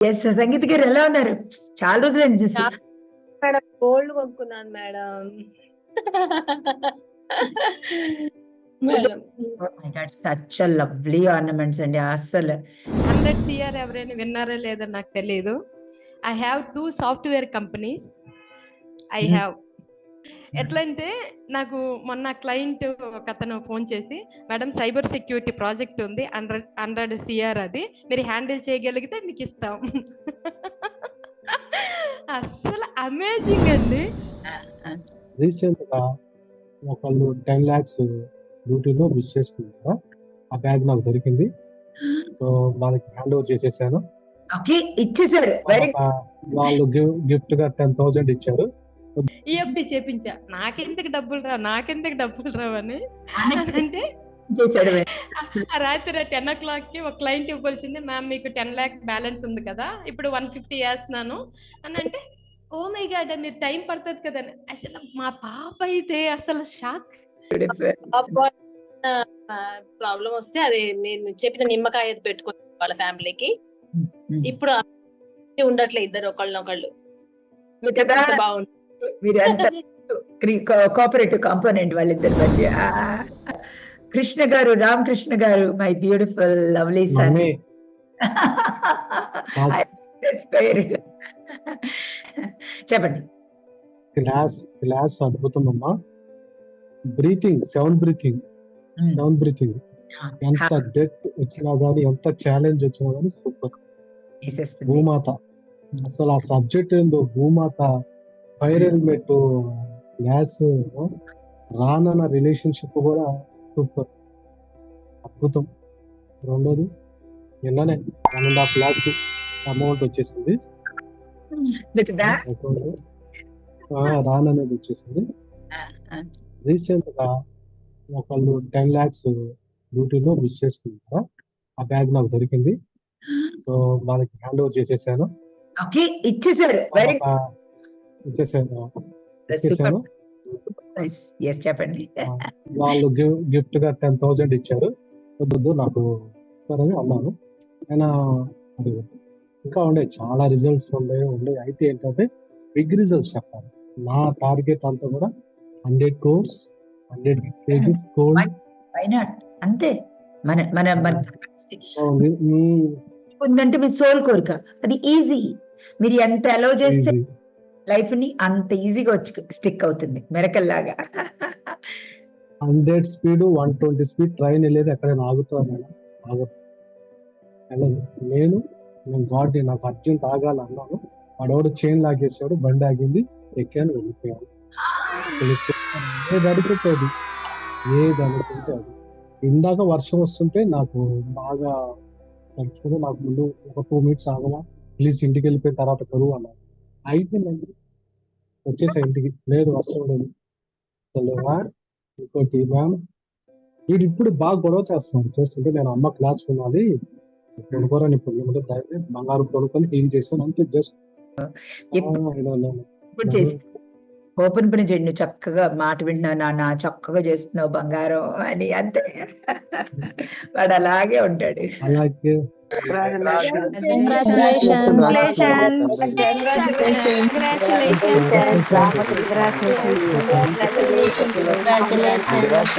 Yes సంగీత గారు ఎలా ఉన్నారు? చాలా రోజులైంది చూసి చా- మేడం గోల్డ్ కొనుక్కున్నాను మేడం. సచ్ లవ్లీ ఆర్నమెంట్స్ అండి అసలు హండ్రెడ్ సిఆర్ ఎవరైనా విన్నారో లేదో నాకు తెలియదు I have two software companies I. Have ఎట్లా అంటే నాకు మొన్న క్లయింట్ ఒక అతను ఫోన్ చేసి మేడం సైబర్ సెక్యూరిటీ ప్రాజెక్ట్ ఉంది హండ్రెడ్ హండ్రెడ్ సిఆర్ అది మీరు హ్యాండిల్ చేయగలిగితే మీకు ఇస్తాం. అసలు అమేజింగ్ అండి. రీసెంట్గా ఒకళ్ళు టెన్ ల్యాక్స్ డ్యూటీలో మిస్ చేసుకున్నారు ఆ బ్యాగ్ నాకు దొరికింది. సో వాళ్ళకి హ్యాండ్ ఓవర్ చేసేసాను. ఓకే ఇచ్చేసాడు వాళ్ళు గిఫ్ట్గా టెన్ థౌసండ్ ఇచ్చారు. ఈఎఫ్టీ చేపించా. నాకెందుకు డబ్బులు రా నాకెందుకు డబ్బులు రావని అంటే రాత్రి టెన్ ఓ క్లాక్కి ఒక క్లయింట్ ఇవ్వాల్సింది మ్యామ్ మీకు టెన్ ల్యాక్ బ్యాలెన్స్ ఉంది కదా ఇప్పుడు వన్ ఫిఫ్టీ వేస్తున్నాను. అని అంటే ఓ మై గాడ్ మీరు టైం పడుతుంది కదా అని. అసలు మా పాప అయితే అసలు షాక్. ప్రాబ్లం వస్తే అది నేను చెప్పిన నిమ్మకాయ పెట్టుకుని వాళ్ళ ఫ్యామిలీకి. ఇప్పుడు ఆ ఉండట్లే ఇద్దరు ఒకళ్ళనొకళ్ళు. బాగుంది. మీరు ఎంత కోఆపరేటివ్ కాంపోనెంట్ వాళ్ళిద్దరి మధ్య. కృష్ణ గారు రామకృష్ణ గారు మై బ్యూటిఫుల్ లవ్లీ సన్ చెప్పండి. క్లాస్ క్లాస్ అద్భుతం అమ్మా breathing seven breathing seven breathing ఎంత డెత్ వచ్చినా గానీ ఎంత ఛాలెంజ్ వచ్చినా గానీ సూపర్. భూమాత. అసలు ఆ సబ్జెక్ట్ ఏందో భూమాత. ఫైర్ హెల్మెట్ గ్యాస్ రానన్న రిలేషన్షిప్ కూడా సూపర్. అద్భుతం. రెండోది నిన్ననే one and half lakh amount వచ్చేసింది. అకౌంట్. రాననేది వచ్చేసింది. రీసెంట్గా ఒకళ్ళు టెన్ ల్యాక్స్ డ్యూటీలో మిస్ చేసుకున్నారు? ఆ బ్యాగ్ నాకు దొరికింది. సో వాళ్ళకి హ్యాండ్ ఓవర్ చేసేసాను. ఓకే ఇచ్చేసాడు చెప్పండి వాళ్ళు గిఫ్ట్గా టెన్ థౌసండ్ ఇచ్చారు. వద్దు నాకు ఇస్తారని అన్నాను. ఆయన అది ఇంకా ఉండే చాలా రిజల్ట్స్ ఉండే ఉండే. అయితే ఏంటంటే బిగ్ రిజల్ట్స్ చెప్పాలి. నా టార్గెట్ అంతా కూడా hundred crores hundred KGs gold. అంతే. మన మన ఉందంటే మీ సోల్ కోరిక. అది ఈజీ. మీరు ఎంత అలౌ చేస్తే లైఫ్ని అంత ఈజీగా వచ్చి స్టిక్ అవుతుంది మెరకల్ లాగా hundred speed one twenty speed train వెళ్ళేది ఎక్కడైనా ఆగుతారు మేడం ఆగదు. నేను నేను గాడ్ నాకు అర్జెంట్ ఆగాలి అన్నాను. వాడెవడు చైన్ లాగేసాడు బండి ఆగింది ఎక్కాను వెళ్ళిపోయాను. ఏది అడుగుతుంది ఏది అనుకుంటే అది. ఇందాక వర్షం వస్తుంటే నాకు బాగా తలుచుకుంటే నాకు ముందు ఒక టూ మినిట్స్ ఆగమా? ప్లీజ్ ఇంటికి వెళ్ళిపోయిన తర్వాత కరువు అన్నారు అయిపోయిందండి వచ్చేసా ఇంటికి. లేదు వర్షం లేదు. అసలు ఇంకోటి మ్యామ్. వీడు ఇప్పుడు బాగా గొడవ చేస్తున్నాడు. చేస్తుంటే నేను అమ్మ క్లాస్ వినాలి. కొనుక్కోరని ఇప్పుడు ఏమంటే దయచేసి బంగారం కొనుక్కొని హీల్ చేసుకొని అంతే జస్ట్. ఓపెన్ పని చేయండి నువ్వు చక్కగా మాట వింటున్నావు నాన్న చక్కగా చేస్తున్నావు బంగారం అని అంతే. వాడు అలాగే ఉంటాడు. అలాగే. Congratulations. Congratulations. Congratulations. Congratulations. Congratulations. Congratulations.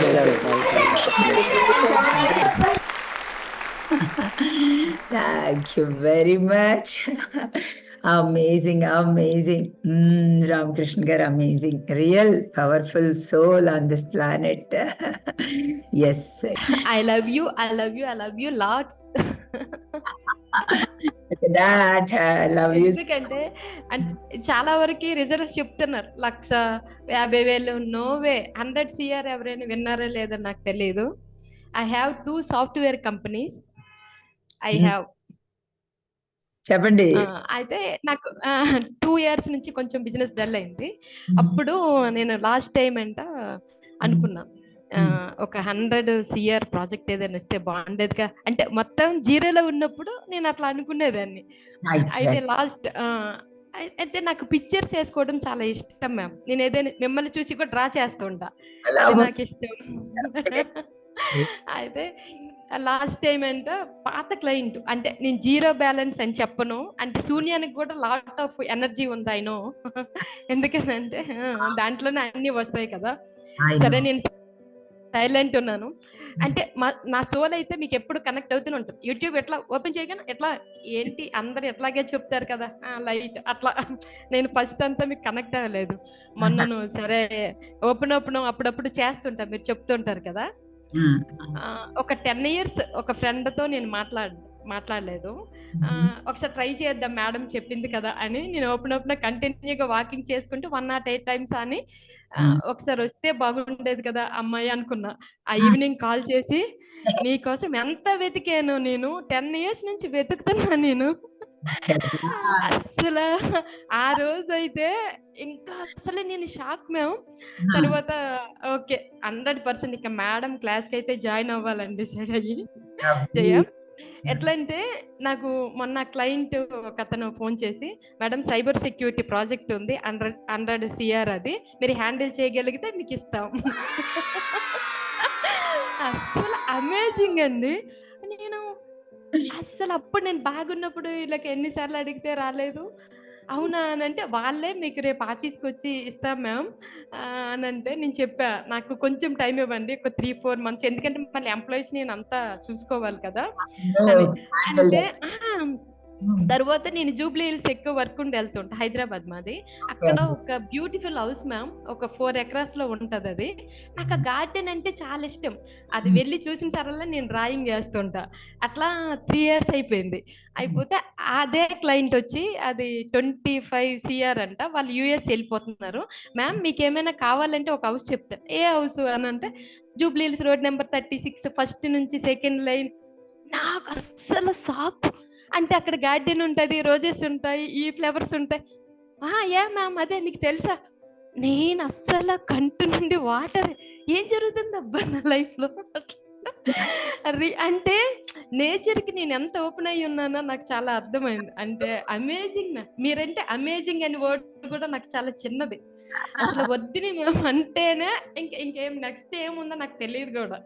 Thank you very much. amazing, amazing. Mm, Ramakrishna amazing. Real, powerful soul on this planet. yes. I love you. I love you. I love you lots. ఎందుకంటే చాలా వరకు results చెప్తున్నారు. లక్ష యాభై వేలు నోవే hundred CR ఎవరైనా విన్నారో లేదో నాకు తెలియదు I have two software companies I. Have చెప్పండి. అయితే నాకు టూ ఇయర్స్ నుంచి కొంచెం బిజినెస్ డల్ అయింది. అప్పుడు నేను లాస్ట్ టైం అంట అనుకున్నా. ఆ, ఒక హండ్రెడ్ సిఆర్ ప్రాజెక్ట్ ఏదైనా ఇస్తే బాగుండేదిగా. అంటే మొత్తం జీరోలో ఉన్నప్పుడు నేను అట్లా అనుకునేదాన్ని. అయితే లాస్ట్ అయితే నాకు పిక్చర్స్ వేసుకోవడం చాలా ఇష్టం మ్యామ్. నేను ఏదైనా మిమ్మల్ని చూసి కూడా డ్రా చేస్తూ ఉంటా. అది నాకు ఇష్టం. అయితే లాస్ట్ టైం అంటే పాత క్లయింట్ అంటే నేను జీరో బ్యాలెన్స్ అని చెప్పను. అంటే శూన్యానికి కూడా లాట్ ఆఫ్ ఎనర్జీ ఉంది ఆయన ఎందుకనంటే ఆ, దాంట్లోనే అన్ని వస్తాయి కదా. సరే నేను సైలెంట్ ఉన్నాను. అంటే మా- నా సోల్ అయితే మీకు ఎప్పుడు కనెక్ట్ అవుతూనే ఉంటుంది. యూట్యూబ్ ఎట్లా ఓపెన్ చేయగానే ఎట్లా ఏంటి అందరు ఎట్లాగే చెప్తారు కదా? లైట్ అట్లా నేను ఫస్ట్ అంతా మీకు కనెక్ట్ అవ్వలేదు. మొన్నను సరే ఓపెన్ ఓపెన్ అప్పుడప్పుడు చేస్తుంటా మీరు చెప్తుంటారు కదా? ఒక టెన్ ఇయర్స్ ఒక ఫ్రెండ్తో నేను మాట్లాడ మాట్లాడలేదు. ఒకసారి ట్రై చేద్దాం మేడం చెప్పింది కదా అని నేను ఓపెన్ ఓపెన్ కంటిన్యూగా వాకింగ్ చేసుకుంటూ వన్ నాట్ ఎయిట్ టైమ్స్ అని. ఒకసారి వస్తే బాగుండేది కదా అమ్మాయి అనుకున్నా. ఆ ఈవినింగ్ కాల్ చేసి నీకోసం ఎంత వెతికాను నేను? టెన్ ఇయర్స్ నుంచి వెతుకుతున్నా నేను. అసలు ఆ రోజు అయితే ఇంకా అసలు నేను షాక్ మేము తర్వాత ఓకే హండ్రెడ్ పర్సెంట్ ఇంకా మేడం క్లాస్కి అయితే జాయిన్ అవ్వాలని డిసైడ్ అయ్యి జయ ఎట్లా అంటే నాకు మొన్న క్లయింట్ ఒక అతను ఫోన్ చేసి మేడం సైబర్ సెక్యూరిటీ ప్రాజెక్ట్ ఉంది హండ్రెడ్ హండ్రెడ్ సిఆర్ అది మీరు హ్యాండిల్ చేయగలిగితే మీకు ఇస్తాం. అసలు అమేజింగ్ అండి. నేను అసలు అప్పుడు నేను బాగున్నప్పుడు వీళ్ళకి ఎన్నిసార్లు అడిగితే రాలేదు. అవునా అని అంటే వాళ్ళే మీకు రేపు ఆఫీస్కి వచ్చి ఇస్తాం మ్యామ్. అని అంటే నేను చెప్పా నాకు కొంచెం టైం ఇవ్వండి ఒక త్రీ ఫోర్ మంత్స్. ఎందుకంటే మళ్ళీ ఎంప్లాయీస్ నేను అంతా చూసుకోవాలి కదా. అంటే "ఆ, తర్వాత నేను జూబ్లీ హిల్స్ ఎక్కువ వర్క్ ఉండి వెళ్తుంటా హైదరాబాద్ మాది. అక్కడ ఒక బ్యూటిఫుల్ హౌస్ మ్యామ్ ఒక ఫోర్ ఎకరాస్లో ఉంటది అది. నాకు ఆ గార్డెన్ అంటే చాలా ఇష్టం. అది వెళ్ళి చూసిన సరల్లా నేను డ్రాయింగ్ చేస్తుంటా అట్లా త్రీ ఇయర్స్ అయిపోయింది. అయిపోతే అదే క్లయింట్ వచ్చి అది ట్వంటీ ఫైవ్ సిఆర్ అంట వాళ్ళు యూఎస్ వెళ్ళిపోతున్నారు. మ్యామ్ మీకు ఏమైనా కావాలంటే ఒక హౌస్ చెప్తాను ఏ హౌస్ అని అంటే Jubilee Hills road number thirty six first నుంచి సెకండ్ లైన్. నాకు అస్సలు సాప్ అంటే అక్కడ గార్డెన్ ఉంటది రోజెస్ ఉంటాయి ఈ ఫ్లవర్స్ ఉంటాయి. ఆ ఏ మ్యామ్ అదే మీకు తెలుసా? నేను అస్సలు కంటి నుండి వాటర్. ఏం జరుగుతుంది అబ్బా నా లైఫ్లో రి- అంటే నేచర్కి నేను ఎంత ఓపెన్ అయి ఉన్నానో నాకు చాలా అర్థమైంది. అంటే అమేజింగ్ మీరంటే అమేజింగ్ అని వర్డ్ కూడా నాకు చాలా చిన్నది. అసలు వద్దని మేము అంటేనే ఇంక ఇంకేం నెక్స్ట్ ఏముందో నాకు తెలియదు కూడా.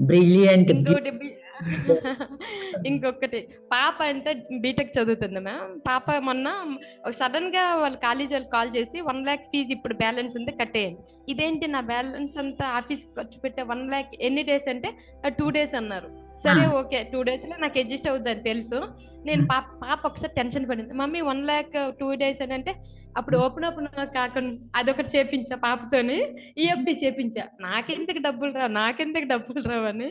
బ్రిలియంట్ ఇంకోటి బి- ఇంకొకటి పాప అంటే బీటెక్ చదువుతుంది మ్యామ్ పాప మొన్న సడన్గా వాళ్ళ కాలేజ్ వాళ్ళు కాల్ చేసి వన్ ల్యాక్ ఫీజు ఇప్పుడు బ్యాలెన్స్ ఉంది కట్టేయండి. ఇదేంటి నా బ్యాలెన్స్ అంతా ఆఫీస్ ఖర్చు పెట్టే వన్ ల్యాక్ ఎన్ని డేస్ అంటే టూ డేస్ అన్నారు. సరే ఓకే టూ డేస్లో నాకు అడ్జస్ట్ అవుతుంది తెలుసు. నేను పాప పాప ఒకసారి టెన్షన్ పడింది. Mummy one lakh two days అని అంటే అప్పుడు ఓపెన్ ఓపెన్ కాకుండా అదొకటి చేపించా పాపతోని. ఈఎఫ్టీ చేపించా. నాకెందుకు డబ్బులు రావు నాకెందుకు డబ్బులు రావు అని.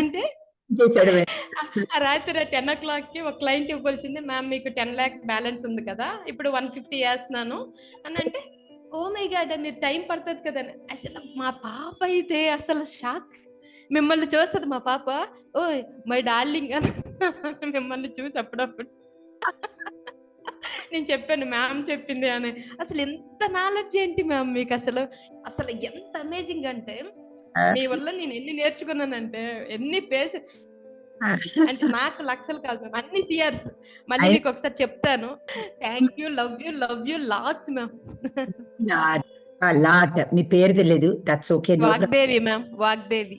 అంటే చేశాడు రాత్రి టెన్ ఓ క్లాక్కి ఒక క్లయింట్ ఇవ్వాల్సింది మ్యామ్ మీకు టెన్ లాక్ బ్యాలెన్స్ ఉంది కదా ఇప్పుడు వన్ ఫిఫ్టీ వేస్తున్నాను. అని అంటే ఓ మై గాడ్ మీరు టైం పడుతుంది కదా అని. అసలు మా పాప అయితే అసలు షాక్. మిమ్మల్ని చూస్తుంది మా పాప ఓయ్ మై డార్లింగ్ అని మిమ్మల్ని చూసి అప్పుడప్పుడు. నేను చెప్పాను మ్యామ్ చెప్పింది అని. అసలు ఎంత నాలెడ్జ్ ఏంటి మ్యామ్ మీకు అసలు? అసలు ఎంత అమేజింగ్ అంటే మీ వల్ల నేను ఎన్ని నేర్చుకున్నానంటే ఎన్ని పేస్ అంటే నాకు లక్షలు కాదు అన్ని సియర్స్ మళ్ళీ మీకు ఒకసారి చెప్తాను. Thank you love you love you lots ma'am lot మీ పేరు తెలియదు that's okay Vagdevi ma'am Vagdevi.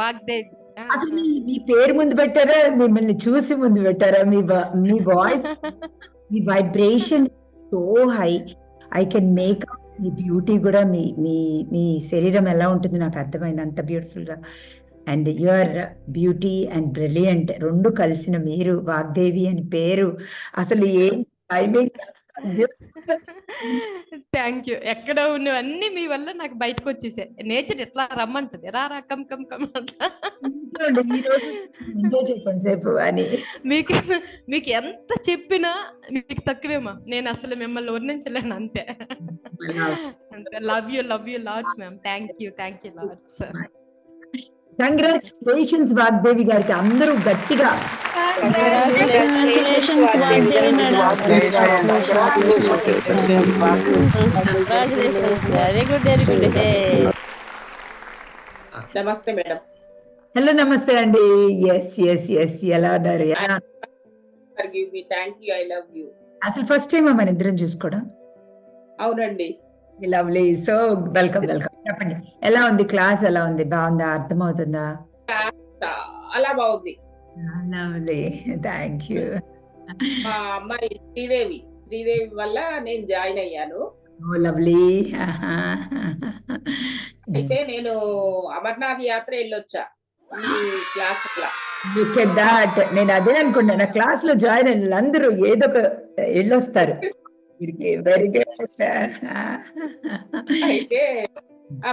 Vagdevi. అసలు మీ పేరు ముందు పెట్టారా? మిమ్మల్ని చూసి ముందు పెట్టారా? మీ మీ voice me vibration so high I can make me beauty కూడా మీ మీ మీ శరీరం ఎలా ఉంటుంది నాకు అర్థమైంది అంత బ్యూటిఫుల్గా and your beauty and brilliant రెండు కలిసిన మీరు వాగ్దేవి అని పేరు. అసలు ఏం టైమింగ్ థ్యాంక్ యూ ఎక్కడ ఉన్నవన్నీ మీ వల్ల నాకు బయటకు వచ్చేసాయి నేచర్ ఎట్లా రమ్మంటది? రా రా కమ్ కమ్ కమ్ అంట. ఎంజాయ్ చేయి కొంతసేపు అని. మీకు మీకు ఎంత చెప్పినా మీకు తక్కువేమా. నేను అసలు మిమ్మల్ని వర్ణించలేను అంతే. అంతే. Love you love you lots ma'am thank you thank you lots congratulations Vagdevi గారికి. అందరూ గట్టిగా. Good, very good. Hey. నమస్తే మేడం హలో నమస్తే అండి. ఎస్ ఎస్ ఎస్ ఎలా ఉన్నారు? ఎలా? Give me thank you I love you అసలు ఫస్ట్ టైం మన ఇద్దరం చూసుకోవడం? అవునండి. లవ్లీ సో వెల్కమ్ వెల్కమ్ చెప్పండి. ఎలా ఉంది క్లాస్? ఎలా ఉంది? బాగుందా? అర్థమవుతుందా? చాలా బాగుంది. లవ్లీ థ్యాంక్ యూ మా అమ్మాయి శ్రీదేవి. శ్రీదేవి వల్ల నేను జాయిన్ అయ్యాను. ఓ లవ్లీ అయితే నేను అమర్నాథ్ యాత్ర వెళ్ళొచ్చా క్లాస్ దాట్ నేను అదే అనుకున్నా నా క్లాస్లో జాయిన్ అయిన అందరూ ఏదో ఒక వెళ్ళొస్తారు వెరీ గుడ్ అయితే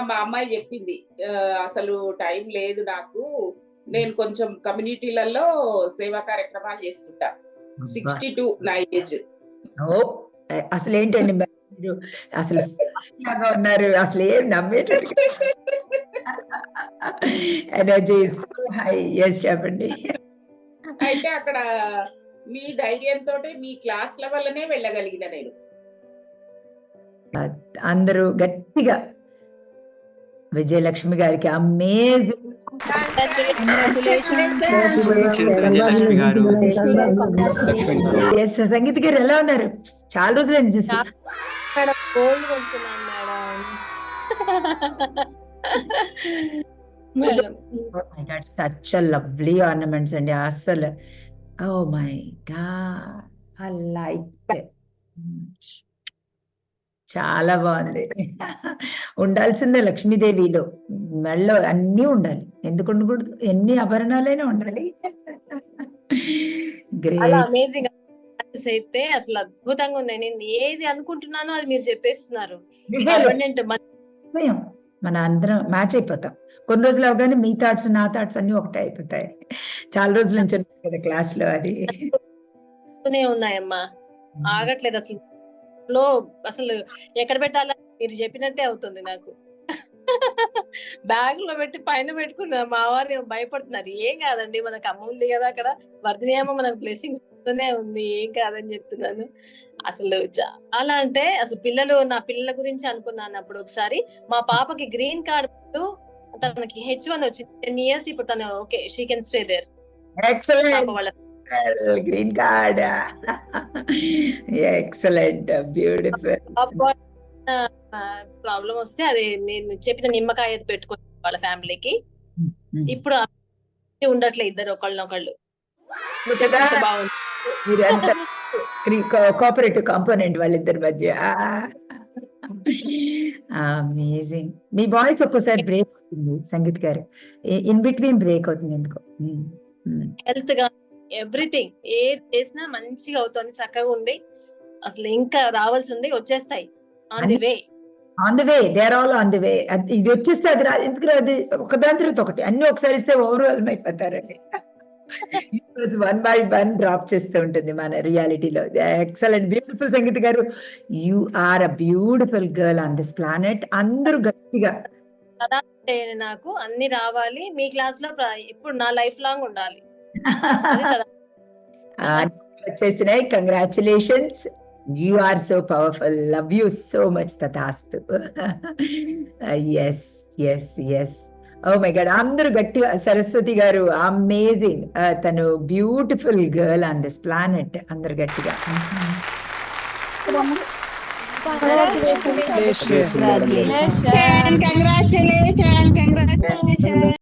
మా అమ్మాయి చెప్పింది "ఆ, అసలు టైం లేదు నాకు. నేను కొంచెం కమ్యూనిటీలలో సేవా కార్యక్రమాలు చేస్తుంటా. సిక్స్టీ టూ నా ఏజ్. ఓ అసలు ఏంటండి మరి అసలు ఉన్నారు అసలు ఏం నమ్మేటట్టు ఎనర్జీ హై ఎస్ చెప్పండి. అయితే అక్కడ మీ ధైర్యంతో మీ క్లాస్ల వల్లనే వెళ్ళగలిగిన నేను. అందరూ గట్టిగా విజయలక్ష్మి గారికి అమేజింగ్ సంగీత గారు ఎలా ఉన్నారు? చాలా రోజులైంది చూసి. మేడం గోల్డ్ కొనుక్కున్నాను madam. Madam such lovely ornaments అండి. అసలు oh my god I like చాలా బాగుంది. ఉండాల్సిందే లక్ష్మీదేవిలో. మెళ్ళో అన్నీ ఉండాలి. ఎందుకు ఉండకూడదు? ఎన్ని ఆభరణాలైనా ఉండాలి. అమేజింగ్ అయితే అసలు అద్భుతంగా ఉంది. నేను ఏది అనుకుంటున్నానో అది మీరు చెప్పేస్తున్నారు. మన అందరం మ్యాచ్ అయిపోతాం. కొన్ని రోజులు అవగానే మీ థాట్స్ నా థాట్స్ అన్ని ఒకటే అయిపోతాయి. చాలా రోజుల నుంచి ఉన్నాయి కదా క్లాస్లో అది. ఉన్నాయమ్మా. ఆగట్లేదు అసలు. లో అసలు ఎక్కడ పెట్టాలని మీరు చెప్పినట్టే అవుతుంది నాకు. బ్యాగ్లో పెట్టి పైన పెట్టుకున్నా. మా వారు ఏమో భయపడుతున్నారు. ఏం కాదండి మనకు అమ్మ ఉంది కదా అక్కడ. వర్ధిని అమ్మ మనకు బ్లెస్సింగ్స్ ఇస్తూనే ఉంది. ఏం కాదని చెప్తున్నాను. అసలు చాలా అంటే అసలు పిల్లలు నా పిల్లల గురించి అనుకున్నాను అప్పుడు ఒకసారి. మా పాపకి గ్రీన్ కార్డ్ తనకి హెచ్ వన్ వచ్చింది. టెన్ ఇయర్స్ ఇప్పుడు తను okay she can stay there green card excellent beautiful problem వస్తే అది నేను చెప్పిన నిమ్మకాయ అది పెట్టుకుని వాళ్ళ ఫ్యామిలీకి. ఇప్పుడు ఉండట్లే ఇద్దరు ఒకళ్ళనొకళ్ళు. బాగుంది. కోఆపరేటివ్ కాంపోనెంట్ వాళ్ళిద్దరి మధ్య. అమేజింగ్ మీ వాయిస్ ఒక్కోసారి బ్రేక్ అవుతుంది సంగీత్ గారు. ఇన్ బిట్వీన్ బ్రేక్ అవుతుంది ఎందుకో. హెల్త్గా ఎవ్రీథింగ్ ఏది చేసినా మంచిగా అవుతుంది చక్కగా ఉంది. అసలు ఇంకా రావాల్సి ఉంది వచ్చేస్తాయి on the way on the way they are all on the way ఇది వచ్చేస్తే అది ఎందుకు రాదు ఒకదాని తర్వాత ఒకటి. అన్ని ఒకసారి ఇస్తే ఓవరాల్ అయిపోతారండి వన్ బై వన్ డ్రాప్ చేస్తూ ఉంటుంది మన రియాలిటీలో ఎక్సలెంట్ బ్యూటిఫుల్ సంగీత గారు you are a beautiful girl on this planet అందరూ గట్టిగా. నాకు అన్ని రావాలి. మీ క్లాస్లో ఇప్పుడు నా లైఫ్ లాంగ్ ఉండాలి. అది వచ్చేసినాయి. Congratulations you are so powerful love you so much తథాస్తు yes yes yes oh my god అందరూ గట్టిగా సరస్వతి గారు అమేజింగ్ తను beautiful girl on this planet అందరు గట్టిగా Congratulations. Congratulations. Congratulations. Congratulations, congratulations.